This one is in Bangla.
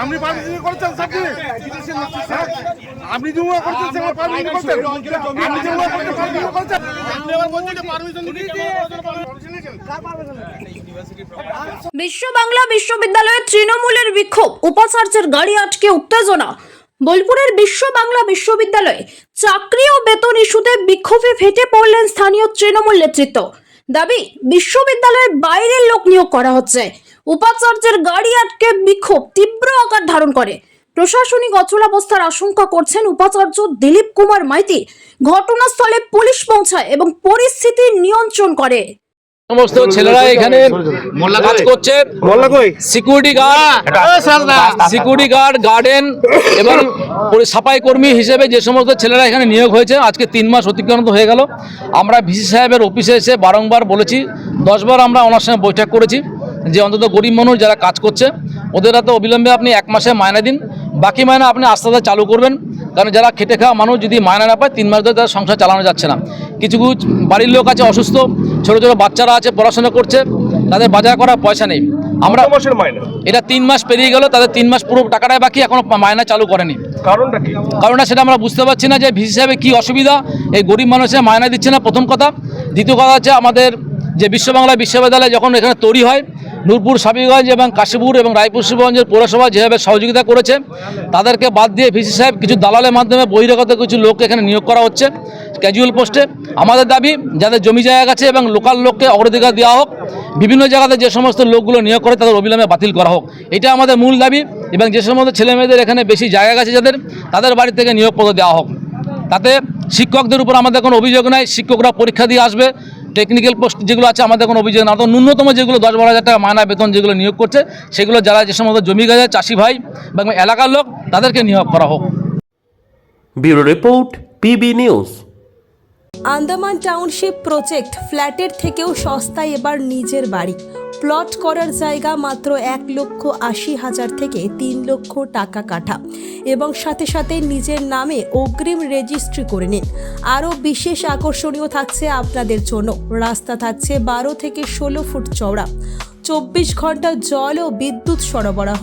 আপনি? আপনি আপনি বিশ্ব বাংলা বিশ্ববিদ্যালয়ে তৃণমূলের বিক্ষোভ, উপাচার্যের গাড়ি আটকে উত্তেজনা। বোলপুরের বিশ্ব বাংলা বিশ্ববিদ্যালয়ে চাকরি ও বেতন ইস্যুতে বিক্ষোভে ফেটে পড়লেন স্থানীয় তৃণমূল নেতৃত্ব। দাবি, বিশ্ববিদ্যালয়ের বাইরের লোক নিয়োগ করা হচ্ছে। উপাচার্যের গাড়ি আটকে বিক্ষোভ তীব্র আকার ধারণ করে। প্রশাসনিক অচলাবস্থার আশঙ্কা করছেন উপাচার্য দিলীপ কুমার মাইতি। ঘটনাস্থলে পুলিশ পৌঁছায় এবং পরিস্থিতি নিয়ন্ত্রণ করে। সমস্ত ছেলেরা এখানে কাজ করছে। Security guard security guard garden এবং সাফাই কর্মী হিসেবে যে সমস্ত ছেলেরা এখানে নিয়োগ হয়েছে আজকে তিন মাস অতিক্রান্ত হয়ে গেল। আমরা ভিসি সাহেবের অফিসে এসে বারংবার বলেছি দশবার আমরা ওনার সঙ্গে বৈঠক করেছি। যে অন্তত গরিব মানুষ যারা কাজ করছে ওদের হাতে অবিলম্বে আপনি এক মাসে মায়না দিন। বাকি মায়না আপনি আস্তে আস্তে চালু করবেন। কারণ যারা খেটে খাওয়া মানুষ যদি মায়না না পায় তিন মাস ধরে তারা সংসার চালানো যাচ্ছে না। কিছু কিছু বাড়ির লোক আছে অসুস্থ ছোটো ছোটো বাচ্চারা আছে পড়াশোনা করছে তাদের বাজার করার পয়সা নেই। আমরা মাসের মাইনে? এটা তিন মাস পেরিয়ে গেল তাদের তিন মাস পুরো টাকাটাই বাকি এখনও মায়না চালু করেনি। কারণটা কি? কারণটা সেটা আমরা বুঝতে পারছি না যে ভিসি সাহেবের কী অসুবিধা। এই গরিব মানুষের মায়না দিচ্ছে না প্রথম কথা। দ্বিতীয় কথা হচ্ছে আমাদের যে বিশ্ব বাংলা বিশ্ববিদ্যালয় যখন এখানে তৈরি হয় নূরপুর সাবিগঞ্জ এবং কাশীপুর এবং রায়পুর শিবগঞ্জের পৌরসভা যেভাবে সহযোগিতা করেছে, তাদেরকে বাদ দিয়ে ভিসি সাহেব কিছু দালালের মাধ্যমে বহিরাগত কিছু লোক এখানে নিয়োগ করা হচ্ছে ক্যাজুয়াল পোস্টে আমাদের দাবি, যাদের জমি জায়গা আছে এবং লোকাল লোককে অগ্রাধিকার দেওয়া হোক, বিভিন্ন জায়গাতে যে সমস্ত লোকগুলো নিয়োগ করে তাদের অবিলম্বে বাতিল করা হোক। এটা আমাদের মূল দাবি এবং যে সমস্ত ছেলে মেয়েদের এখানে বেশি জায়গা আছে যাদের, তাদের বাড়ি থেকে নিয়োগ নিয়োগপত্র দেওয়া হোক। তাতে শিক্ষকদের উপর আমাদের কোনো অভিযোগ নাই, শিক্ষকরা পরীক্ষা দিয়ে আসবে টেকনিক্যাল পোস্ট যেগুলো আছে আমাদের কোনো অভিযোগ না তো ন্যূনতম যেগুলো দশ বারো হাজার টাকা মায়না বেতন যেগুলো নিয়োগ করছে সেগুলো যারা যে সমস্ত জমি গাছে চাষি ভাই বা এলাকার লোক তাদেরকে নিয়োগ করা হোক। Bureau report PB news. Andaman township project ফ্ল্যাটের থেকেও সস্তায় এবার নিজের বাড়ি। প্লট করার জায়গা মাত্র এক লক্ষ আশি হাজার থেকে তিন লক্ষ টাকা কাঠা এবং সাথে সাথে নিজের নামে অগ্রিম রেজিস্ট্রি করে নিন। আরও বিশেষ আকর্ষণীয় থাকছে আপনাদের জন্য। রাস্তা থাকছে বারো থেকে ষোলো ফুট চওড়া। চব্বিশ ঘণ্টা জল ও বিদ্যুৎ সরবরাহ।